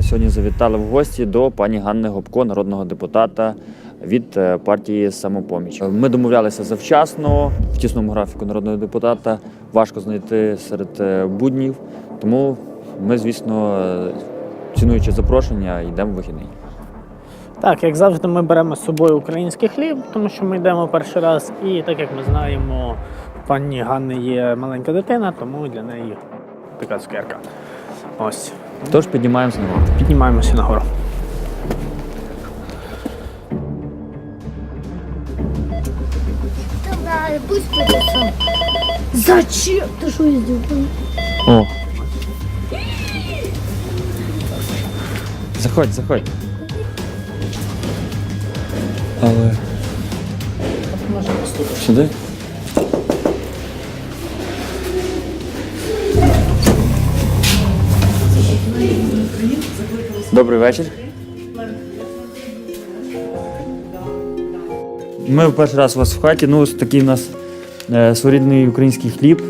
Ми сьогодні завітали в гості до пані Ганни Гопко, народного депутата від е, партії Самопоміч. Ми домовлялися завчасно в тісному графіку народного депутата. Важко знайти серед е, буднів, тому ми, звісно, е, цінуючи запрошення, йдемо в вихідний. Так, як завжди, ми беремо з собою український хліб, тому що ми йдемо перший раз. І так як ми знаємо, пані Ганни є маленька дитина, тому для неї така цукерка. Ось. Тож піднімаємося на гору. Піднімаємося нагору. Давай, пусть будет сам. Зачем? Ты что сделал? О. Заходь, заходь. Але. Сюди? Добрий вечір. Ми в перший раз у вас в хаті. Ну, ось такий у нас е, своєрідний український хліб.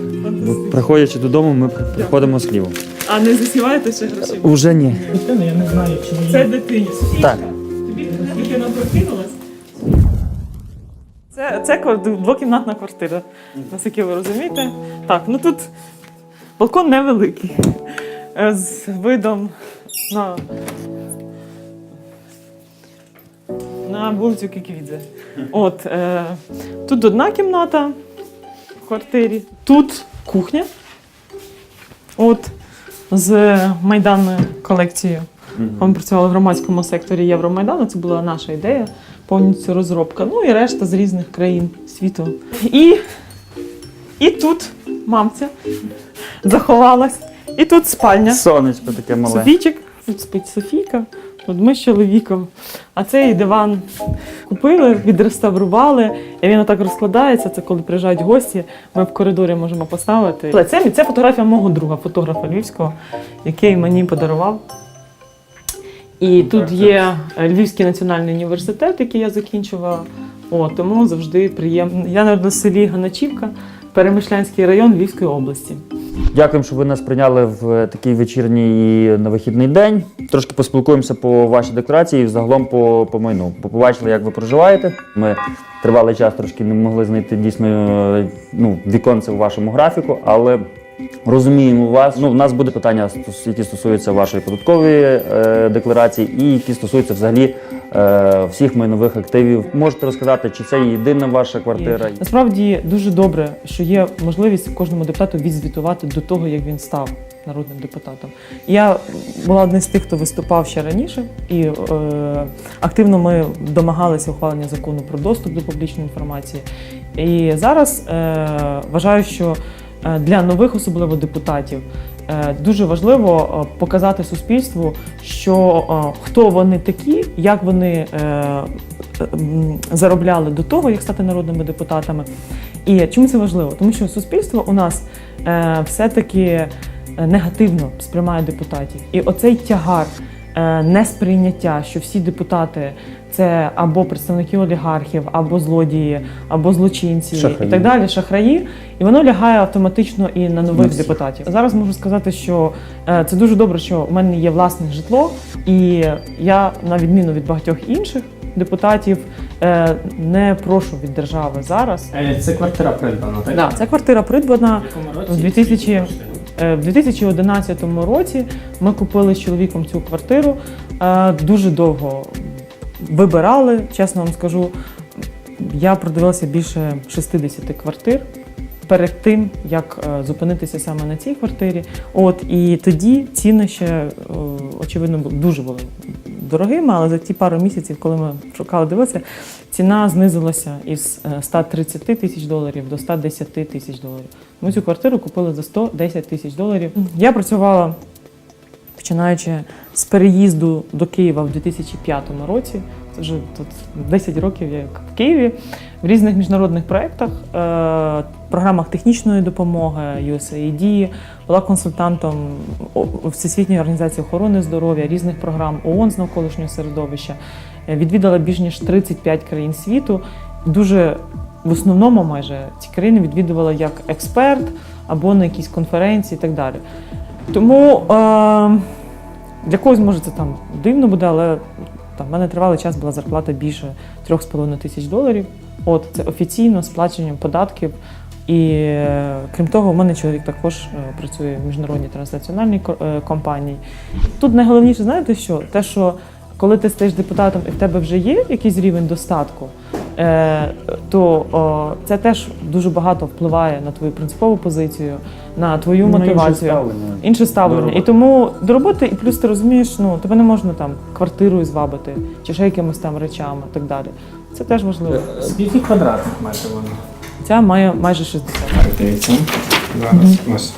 Приходячи додому, ми приходимо з хлібом. А не засіваєте ще гроші? Уже ні. Дитина, я не знаю, чи Це дитині. Так. Тобі дитина прокинулась? Це, це квар- двокімнатна квартира, наскільки ви розумієте. Так, ну тут балкон невеликий. е, З видом на, на вулицю Кіквідзе. От, е, тут одна кімната в квартирі, тут кухня. От, з майданною колекцією. Ми працювали в громадському секторі Євромайдану. Це була наша ідея, повністю розробка. Ну і решта з різних країн світу. І, і тут мамця заховалась. І тут спальня. Сонечко таке мале. Софійчик, тут спить Софійка, тут ми з чоловіком. А цей диван купили, відреставрували, і він отак розкладається. Це коли приїжджають гості, ми в коридорі можемо поставити. Це, це фотографія мого друга, фотографа львівського, який мені подарував. І тут є Львівський національний університет, який я закінчувала. О, тому завжди приємно. Я в селі Ганачівка, Перемишлянський район Львівської області. Дякуємо, що ви нас прийняли в такий вечірній і на вихідний день. Трошки поспілкуємося по вашій декларації і загалом по, по майну. Побачили, як ви проживаєте. Ми тривалий час трошки не могли знайти дійсно е, ну, віконце в вашому графіку, але розуміємо вас. Ну, в нас буде питання, які стосуються вашої податкової е, декларації і які стосуються взагалі е, всіх майнових активів. Можете розказати, чи це єдина ваша квартира? І Насправді дуже добре, що є можливість кожному депутату відзвітувати до того, як він став народним депутатом. Я була одна з тих, хто виступав ще раніше, і е, активно ми домагалися ухвалення закону про доступ до публічної інформації. І зараз е, вважаю, що для нових, особливо депутатів, е, дуже важливо е, показати суспільству, що е, хто вони такі, як вони е, заробляли до того, як стати народними депутатами. І чому це важливо? Тому що суспільство у нас е, все-таки е, негативно сприймає депутатів. І оцей тягар е, несприйняття, що всі депутати це або представники олігархів, або злодії, або злочинці Шахраї. і так далі, шахраї, і воно лягає автоматично і на нових На депутатів. Зараз можу сказати, що е, це дуже добре, що в мене є власне житло, і я, на відміну від багатьох інших депутатів, е, не прошу від держави зараз. Це квартира придбана, так? Да, ця квартира придбана в 2000 Е, В 2011 році ми купили з чоловіком цю квартиру. Е, Дуже довго вибирали, чесно вам скажу. Я продивилася більше 60 квартир перед тим, як е, зупинитися саме на цій квартирі. От і тоді ціни ще е, очевидно дуже були дорогими, але за ті пару місяців, коли ми шукали дивилися, ціна знизилася із е, 130 тисяч доларів до 110 тисяч доларів. Ми цю квартиру купили за 110 тисяч доларів. Я працювала починаючи з переїзду до Києва в 2005 році. Це вже тут 10 років я як в Києві в різних міжнародних проєктах, е, програмах технічної допомоги, USAID, була консультантом Всесвітньої організації охорони здоров'я, різних програм ООН з навколишнього середовища. Е, Відвідала більш ніж 35 країн світу. Дуже в основному майже ці країни відвідувала як експерт або на якісь конференції і так далі. Тому е, Для когось може це там дивно буде, але там в мене тривалий час була зарплата більше 3,5 тисяч доларів. От це офіційно сплаченням податків. І крім того, у мене чоловік також е, працює в міжнародній транснаціональній е, компанії. Тут найголовніше, знаєте що? Те, що коли ти стаєш депутатом і в тебе вже є якийсь рівень достатку, то це теж дуже багато впливає на твою принципову позицію, на твою Ну, мотивацію. Інше ставлення. До І тому до роботи, і плюс ти розумієш, ну тебе не можна там квартирою звабити чи ще якимись там речами і так далі. Це теж важливо. Скільки квадратних метрів вона? Ця має майже 60. Дивіться. Зараз ось.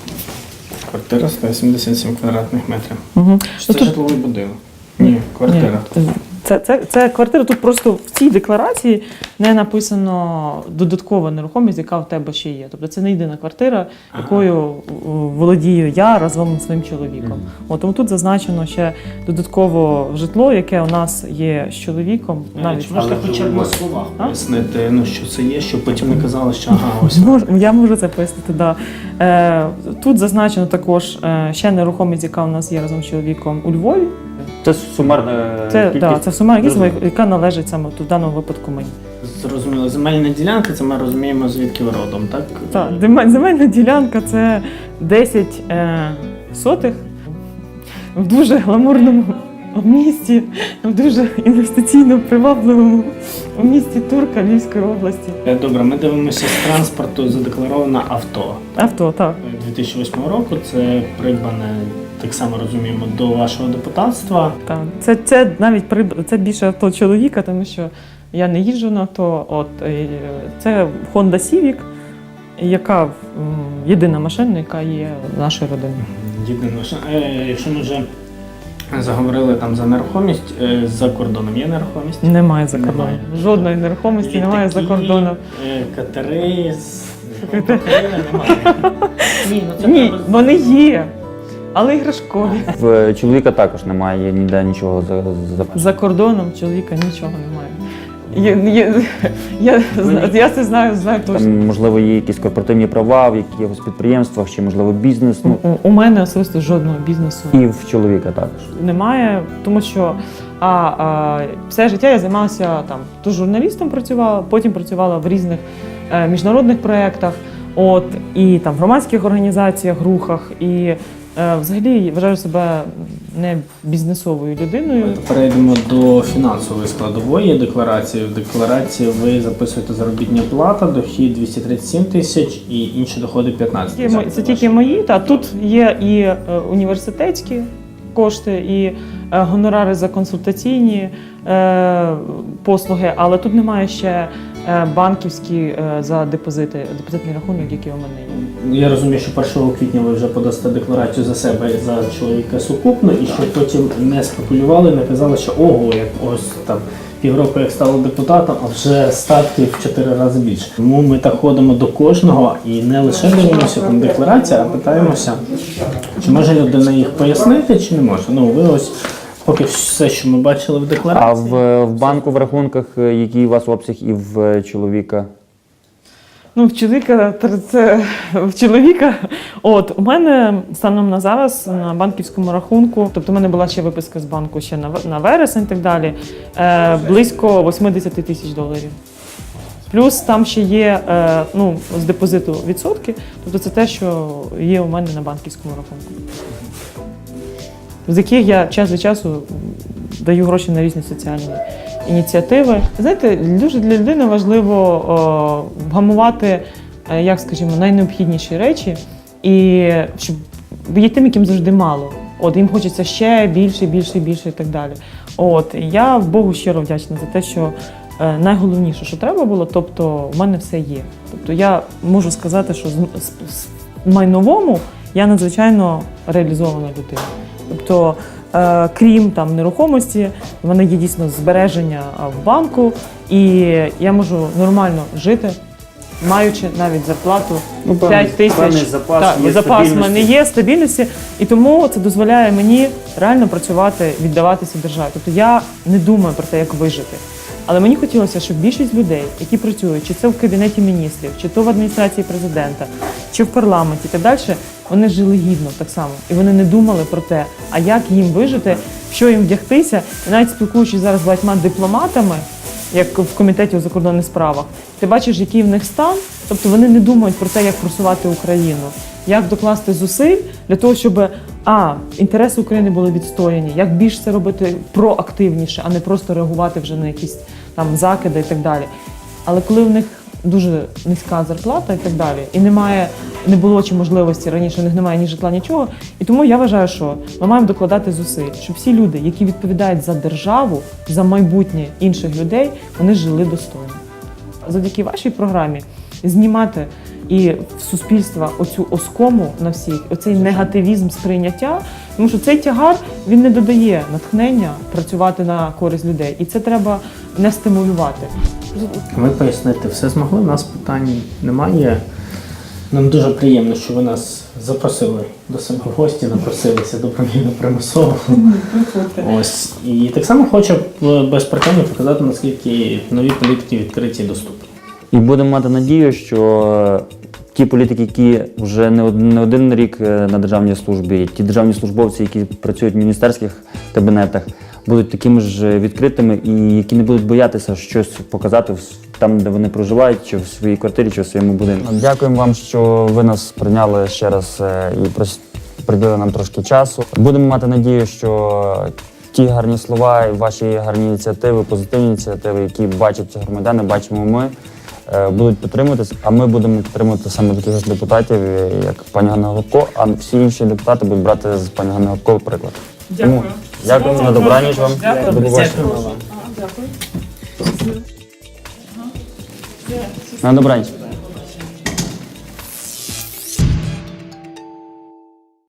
Квартира 177 квадратних метрів. Угу. Чи це тут- житловий будинок? Ні, квартира. Ні, Це, це, це квартира. Тут просто в цій декларації не написано додаткова нерухомість, яка в тебе ще є. Тобто це не єдина квартира, якою о, володію я разом з своїм чоловіком. От, тому тут зазначено ще додатково житло, яке у нас є з чоловіком. Навіть Чи можете хоча б на словах пояснити, ну, що це є, щоб потім не казали, що ага, ось. Мож, я можу це пояснити. Да. Е, тут зазначено також е, ще нерухомість, яка у нас є разом з чоловіком у Львові. Це сумарна Це, кількість. да, це сума, Зрозуміло. яка належить саме тут, в даному випадку мені. Зрозуміло, земельна ділянка, це ми розуміємо, звідки ви родом, так? Так, земель- земельна ділянка це 10 е, сотих в дуже гламурному місті, в дуже інвестиційно привабливому місті Турка Львівської області. Е, Добре, ми дивимося з транспорту задеклароване авто. Авто, так. 2008 року це придбане, так само розуміємо, до вашого депутатства. так. Це, це навіть приб- це більше авто чоловіка, тому що я не їжджу на авто. От, це Honda Civic, яка єдина машина, яка є в нашій родині. Єдине, що, е, якщо ми вже заговорили там за нерухомість, е, за кордоном є нерухомість? Немає за кордоном. Немає. Жодної нерухомості немає за кордоном. е, Катери, з- немає. Ні, ну це Ні, треба- вони є, але іграшкові. В чоловіка також немає ніде нічого за, за... За кордоном чоловіка нічого немає. Я, я, я, зна- я це знаю, знаю точно. Там, можливо, є якісь корпоративні права в якихось підприємствах, чи можливо бізнес. Ну У, у мене особисто жодного бізнесу і в чоловіка також. немає, тому що а, а, все життя я займалася там то журналістом працювала, потім працювала в різних е, міжнародних проєктах, от і там в громадських організаціях, рухах. І взагалі вважаю себе не бізнесовою людиною. Давайте Перейдемо до фінансової складової декларації. В декларації ви записуєте заробітня плата, дохід 237 тисяч і інші доходи 15 тисяч. Це тільки мої. Та тут є і е, університетські кошти, і е, гонорари за консультаційні е, послуги, але тут немає ще е, банківські е, за депозити, депозитний рахунок, який у мене є. Я розумію, що 1 квітня ви вже подасте декларацію за себе за чоловіка сукупно, і щоб потім не спекулювали, не казали, що ого, як ось там півроку як стало депутатом, а вже статки в 4 рази більше. Тому ми так ходимо до кожного і не лише дивимося там декларація, а питаємося, чи може людина їх пояснити, чи не може. Ну ви ось поки все, що ми бачили в А декларації. в, в банку в рахунках, е, який у вас обсяг, і в е, чоловіка? Ну, в чоловіка тр- це в чоловіка. От у мене станом на зараз на банківському рахунку, тобто в мене була ще виписка з банку ще на в- на вересень і так далі. Е, близько 80 тисяч доларів. Плюс там ще є е, ну, з депозиту відсотки, тобто це те, що є у мене на банківському рахунку. З яких я час від часу даю гроші на різні соціальні ініціативи. Знаєте, дуже для людини важливо о, вгамувати, е, як скажімо, найнеобхідніші речі, і щоб є тим, яким завжди мало. От їм хочеться ще більше, більше, більше і так далі. От я Богу щиро вдячна за те, що е, найголовніше, що треба було, тобто в мене все є. Тобто я можу сказати, що з майновому я надзвичайно реалізована людина. Тобто, е, крім там нерухомості, в мене є дійсно збереження в банку, і я можу нормально жити, маючи навіть зарплату Ну, 5 тисяч. запас, так, є запас в мене є, стабільності, і тому це дозволяє мені реально працювати, віддаватися державі. Тобто я не думаю про те, як вижити. Але мені хотілося, щоб більшість людей, які працюють, чи це в кабінеті міністрів, чи то в адміністрації президента, чи в парламенті, так далі, вони жили гідно так само. І вони не думали про те, а як їм вижити, що їм вдягтися. І навіть спілкуючись зараз з багатьма дипломатами, як в комітеті у закордонних справах, ти бачиш, який в них стан. Тобто вони не думають про те, як просувати Україну, як докласти зусиль для того, щоб а інтереси України були відстояні, як більш це робити проактивніше, а не просто реагувати вже на якісь там закиди і так далі. Але коли в них дуже низька зарплата і так далі, і немає, не було чи можливості раніше, у них немає ні житла, нічого. І тому я вважаю, що ми маємо докладати зусиль, щоб всі люди, які відповідають за державу, за майбутнє інших людей, вони жили достойно. Завдяки вашій програмі знімати і в суспільства оцю оскому на всіх, оцей негативізм сприйняття, тому що цей тягар він не додає натхнення працювати на користь людей, і це треба не стимулювати. Ми пояснити все змогли. У нас питань немає. Нам дуже приємно, що ви нас запросили до себе в гості, напросилися добровільно примусово. Ось. І так само хочу е, без показати, наскільки нові політики відкриті і доступні. І будемо мати надію, що ті політики, які вже не од- не один рік е, на державній службі, ті державні службовці, які працюють в міністерських кабінетах, будуть такими ж відкритими і які не будуть боятися щось показати там, де вони проживають, чи в своїй квартирі, чи в своєму будинку. Дякуємо вам, що ви нас прийняли ще раз е, і приділили нам трошки часу. Будемо мати надію, що ті гарні слова ваші гарні ініціативи, позитивні ініціативи, які бачать громадяни, бачимо ми, е, будуть підтримуватися. А ми будемо підтримувати саме таких ж депутатів, е, як пані Ганна Гопко, а всі інші депутати будуть брати з пані Ганни Гопко приклад. Тому Дякую, на добраніч вам. Дякую. Дякуємо вам. На добраніч.